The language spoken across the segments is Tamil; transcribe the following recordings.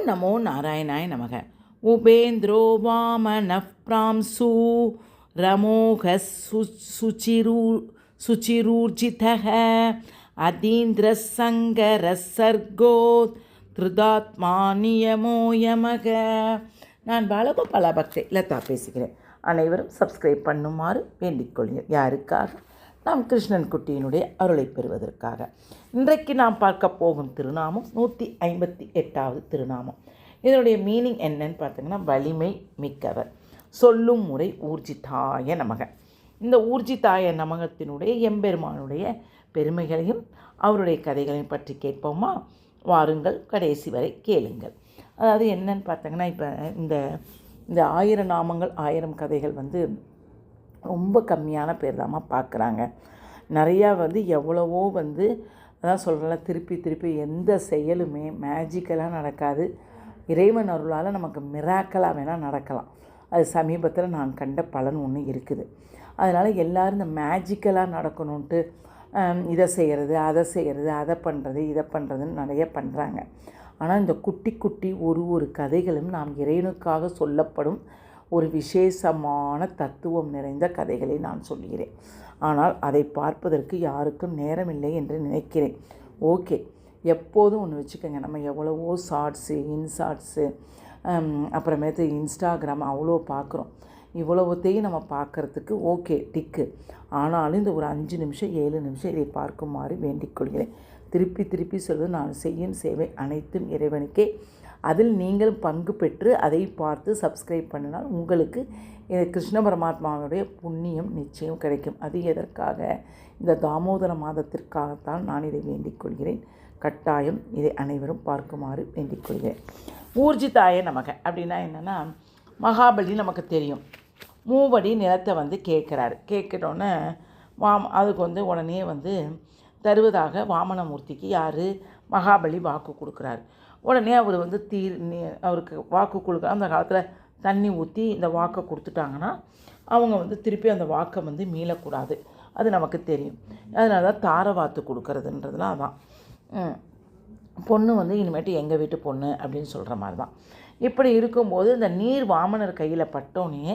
ஓம் நமோ நாராயணாய நமக. உபேந்திரோ வாமனः பிராம்சு ரமோக சு சுச்சிரூ சுச்சிரூர்ஜிதः அதீந்திரசங்கரः சர்கோ திருதாத்மா நியமோ யமக. நான் பாலகோபாலா பக்தே லதா பேசுகிறேன். அனைவரும் சப்ஸ்கிரைப் பண்ணுமாறு வேண்டிக் கொள்கிறேன் யாருக்காக? நாம் கிருஷ்ணன் குட்டியினுடைய அருளை பெறுவதற்காக. இன்றைக்கு நாம் பார்க்க போகும் திருநாமம் நூற்றி ஐம்பத்தி எட்டாவது திருநாமம். இதனுடைய மீனிங் என்னன்னு பார்த்தீங்கன்னா வலிமை மிக்கவர். சொல்லும் முறை ஊர்ஜிதாய நமக. இந்த ஊர்ஜிதாய நமகத்தினுடைய எம்பெருமானுடைய பெருமைகளையும் அவருடைய கதைகளையும் பற்றி கேட்போமா? வாருங்கள் கடைசி வரை கேளுங்கள். அதாவது என்னன்னு பார்த்தீங்கன்னா இப்போ இந்த இந்த ஆயிரம் நாமங்கள் ஆயிரம் கதைகள் வந்து ரொம்ப கம்மியான பேர் தாம்மா பார்க்குறாங்க. நிறையா வந்து எவ்வளவோ வந்து அதான் சொல்கிறல திருப்பி திருப்பி எந்த செயலுமே மேஜிக்கலாக நடக்காது. இறைவன் அருளால் நமக்கு மிராக்கலாக வேணால் நடக்கலாம். அது சமீபத்தில் நான் கண்ட பலன் ஒன்று இருக்குது. அதனால் எல்லோரும் இந்த மேஜிக்கலாக நடக்கணுன்ட்டு இதை செய்கிறது அதை செய்கிறது அதை பண்ணுறது இதை பண்ணுறதுன்னு நிறைய பண்ணுறாங்க ஆனால் இந்த குட்டி குட்டி ஒரு ஒரு கதைகளும் நாம் இறைவனுக்காக சொல்லப்படும் ஒரு விசேஷமான தத்துவம் நிறைந்த கதைகளை நான் சொல்கிறேன். ஆனால் அதை பார்ப்பதற்கு யாருக்கும் நேரமில்லை என்று நினைக்கிறேன். ஓகே எப்போதும் ஒன்று வச்சுக்கோங்க. நம்ம எவ்வளவோ ஷார்ட்ஸு இன்ஷார்ட்ஸு அப்புறமேட்டு இன்ஸ்டாகிராம் அவ்வளோ பார்க்குறோம். இவ்வளவுத்தையும் நம்ம பார்க்குறதுக்கு ஓகே டிக்கு. ஆனாலும் இந்த ஒரு அஞ்சு நிமிஷம் ஏழு நிமிஷம் இதை பார்க்குமாறு வேண்டிக் கொள்கிறேன். திருப்பி திருப்பி சொல்வது நான் செய்யும் சேவை அனைத்தும் இறைவனுக்கே அதில் நீங்களும் பங்கு பெற்று அதை பார்த்து சப்ஸ்கிரைப் பண்ணினால் உங்களுக்கு கிருஷ்ண பரமாத்மாவுடைய புண்ணியம் நிச்சயம் கிடைக்கும். அது எதற்காக? இந்த தாமோதர மாதத்திற்காகத்தான் நான் இதை வேண்டிக் கொள்கிறேன். கட்டாயம் இதை அனைவரும் பார்க்குமாறு வேண்டிக் கொள்கிறேன். ஊர்ஜிதாய நமக அப்படின்னா என்னென்னா மகாபலி நமக்கு தெரியும். மூவடி நிலத்தை வந்து கேட்குறாரு. கேட்குறோன்னே வாம் அதுக்கு வந்து உடனே வந்து தருவதாக வாமனமூர்த்திக்கு யார்? மகாபலி வாக்கு கொடுக்குறாரு. உடனே அவர் வந்து தீர் நீ- அவருக்கு வாக்கு கொடுக்க அந்த காலத்தில் தண்ணி ஊற்றி இந்த வாக்கை கொடுத்துட்டாங்கன்னா அவங்க வந்து திருப்பி அந்த வாக்கை வந்து மீளக்கூடாது. அது நமக்கு தெரியும். அதனால தான் தாரை வாத்து கொடுக்கறதுன்றதுலாம் அதான். பொண்ணு வந்து இனிமேட்டு எங்கள் வீட்டு பொண்ணு அப்படின்னு சொல்கிற மாதிரி தான் இப்படி இருக்கும்போது இந்த நீர் வாமனர் கையில் பட்டோன்னே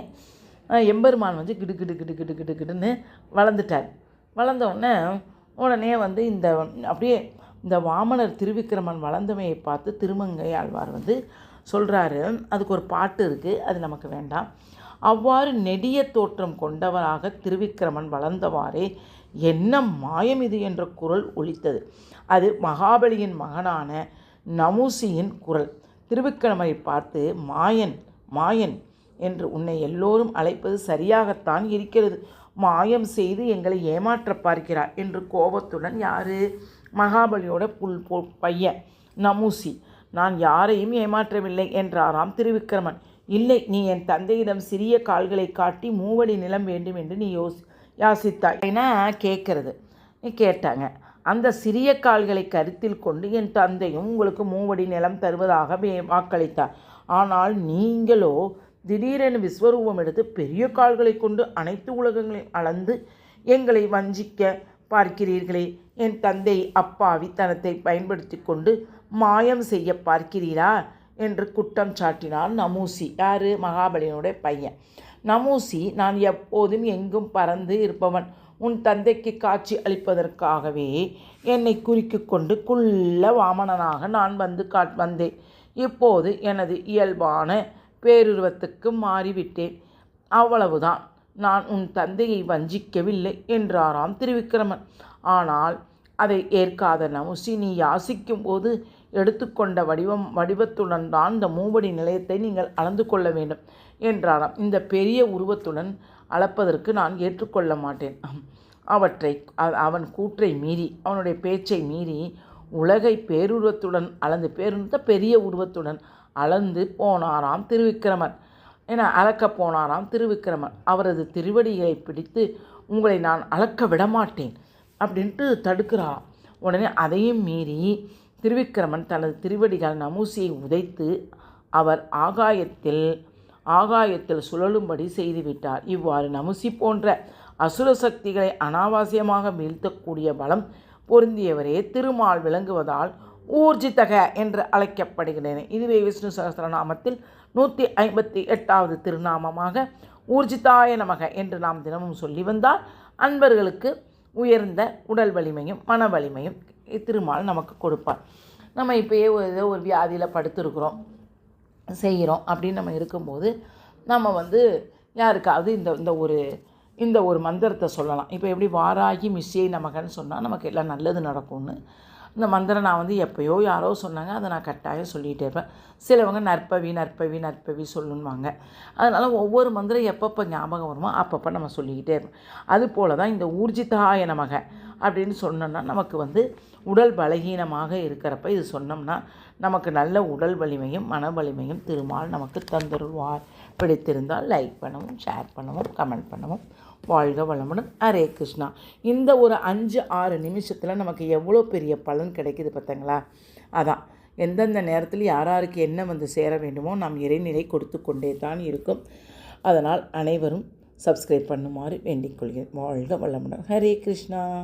எம்பெருமான் வந்து கிடு கிடு கிடு கிடு கிடு கிடுன்னு வளர்ந்துட்டார். வளர்ந்தோடனே உடனே வந்து இந்த அப்படியே இந்த வாமனர் திருவிக்கிரமன் வளர்ந்தமையை பார்த்து திருமங்கை ஆழ்வார் வந்து சொல்கிறாரு அதுக்கு ஒரு பாட்டு இருக்குது அது நமக்கு வேண்டாம். அவ்வாறு நெடிய தோற்றம் கொண்டவராக திருவிக்கிரமன் வளர்ந்தவாறே என்ன மாயம் இது என்ற குரல் ஒலித்தது. அது மகாபலியின் மகனான நமூசியின் குரல். திருவிக்கிரமனை பார்த்து மாயன் மாயன் என்று உன்னை எல்லோரும் அழைப்பது சரியாகத்தான் இருக்கிறது. மாயம் செய்து எங்களை ஏமாற்ற பார்க்கிறார் என்று கோபத்துடன் யாரு? மகாபலியோட புல் போ பையன். நமூசி நான் யாரையும் ஏமாற்றவில்லை என்றாராம் திருவிக்கிரமன். இல்லை நீ என் தந்தையிடம் சிறிய கால்களை காட்டி மூவடி நிலம் வேண்டும் என்று நீ யோசி யாசித்தாய். ஏன்னா கேட்கறது? நீ கேட்டாங்க. அந்த சிறிய கால்களை கருத்தில் கொண்டு என் தந்தையும் உங்களுக்கு மூவடி நிலம் தருவதாக வாக்களித்தார். ஆனால் நீங்களோ திடீரென விஸ்வரூபம் எடுத்து பெரிய கால்களை கொண்டு அனைத்து உலகங்களையும் அளந்து எங்களை வஞ்சிக்க பார்க்கிறீர்களே. என் தந்தை அப்பாவி தனத்தை பயன்படுத்தி கொண்டு மாயம் செய்ய பார்க்கிறீரா? என்று குற்றம் சாட்டினான் நமூசி. யாரு? மகாபலியனுடைய பையன். நமூசி நான் எப்போதும் எங்கும் பறந்து இருப்பவன். உன் தந்தைக்கு காட்சி அளிப்பதற்காகவே என்னை குறிக்கிக் கொண்டு குள்ள வாமனனாக நான் வந்து காட் வந்தேன். இப்போது எனது இயல்பான பேருருவத்துக்கு மாறிவிட்டேன். அவ்வளவுதான். நான் உன் தந்தையை வஞ்சிக்கவில்லை என்றாராம் திருவிக்கிரமன். ஆனால் அதை ஏற்காத நமுசி நீ யாசிக்கும் போது எடுத்துக்கொண்ட வடிவம் வடிவத்துடன் தான் இந்த மூவடி நிலையத்தை நீங்கள் அளந்து கொள்ள வேண்டும் என்றாராம். இந்த பெரிய உருவத்துடன் அளப்பதற்கு நான் ஏற்றுக்கொள்ள மாட்டேன். அவற்றை அவன் கூற்றை மீறி அவனுடைய பேச்சை மீறி உலகை பேருருவத்துடன் அளந்து பேருந்த பெரிய உருவத்துடன் அளந்து போனாராம் திருவிக்கிரமன். என அளக்கப் போனாராம் திருவிக்கிரமன் அவரது திருவடியை பிடித்து உங்களை நான் அளக்க விடமாட்டேன் அப்படின்ட்டு தடுக்கிறாராம். உடனே அதையும் மீறி திருவிக்கிரமன் தனது திருவடிகள் நமூசியை உதைத்து அவர் ஆகாயத்தில் ஆகாயத்தில் சுழலும்படி செய்துவிட்டார். இவ்வாறு நமுசி போன்ற அசுர சக்திகளை அனாவசியமாக வீழ்த்தக்கூடிய பலம் பொருந்தியவரே. திருமால் விளங்குவதால் ஊர்ஜிதக என்று அழைக்கப்படுகிறேன் இதுவே விஷ்ணு சகஸ்ரநாமத்தில் நூற்றி ஐம்பத்தி எட்டாவது திருநாமமாக ஊர்ஜிதாய நமக என்று நாம் தினமும் சொல்லி வந்தால் அன்பர்களுக்கு உயர்ந்த உடல் வலிமையும் மன வலிமையும் திருமால் நமக்கு கொடுப்பார். நம்ம இப்போயே ஒரு ஏதோ ஒரு வியாதியில் படுத்துருக்குறோம் செய்கிறோம் அப்படின்னு நம்ம இருக்கும்போது நம்ம வந்து யாருக்காவது இந்த இந்த ஒரு இந்த ஒரு மந்திரத்தை சொல்லலாம். இப்போ எப்படி வாராகி மிஸ்ஸே நமகன்னு சொன்னால் நமக்கு எல்லாம் நல்லது நடக்கும்னு. இந்த மந்திரம் நான் வந்து எப்போயோ யாரோ சொன்னாங்க அதை நான் கட்டாயம் சொல்லிகிட்டே இருப்பேன். சிலவங்க நற்பவி நற்பவி நற்பவி சொல்லணுவாங்க அதனால் ஒவ்வொரு மந்திரம் எப்பப்போ ஞாபகம் வருமோ அப்பப்போ நம்ம சொல்லிக்கிட்டே இருப்போம். அது போல் தான் இந்த ஊர்ஜிதாய நமக அப்படின்னு சொன்னோம்னா நமக்கு வந்து உடல் பலகீனமாக இருக்கிறப்ப இது சொன்னோம்னா நமக்கு நல்ல உடல் வலிமையும் மன வலிமையும் திருமால் நமக்கு தந்துருவார் பிடித்திருந்தால் லைக் பண்ணவும் ஷேர் பண்ணவும் கமெண்ட் பண்ணவும். வாழ்க வளமுடன். ஹரே கிருஷ்ணா. இந்த ஒரு அஞ்சு ஆறு நிமிஷத்தில் நமக்கு எவ்வளோ பெரிய பலன் கிடைக்குது பார்த்தீங்களா? அதான். எந்தெந்த நேரத்தில் யார் யாருக்கு என்ன வந்து சேர வேண்டுமோ நாம் இறைநிலை கொடுத்து கொண்டே தான் இருக்கும். அதனால் அனைவரும் சப்ஸ்கிரைப் பண்ணுமாறு வேண்டிக் கொள்கிறேன். வாழ்க வளமுடன். ஹரே கிருஷ்ணா.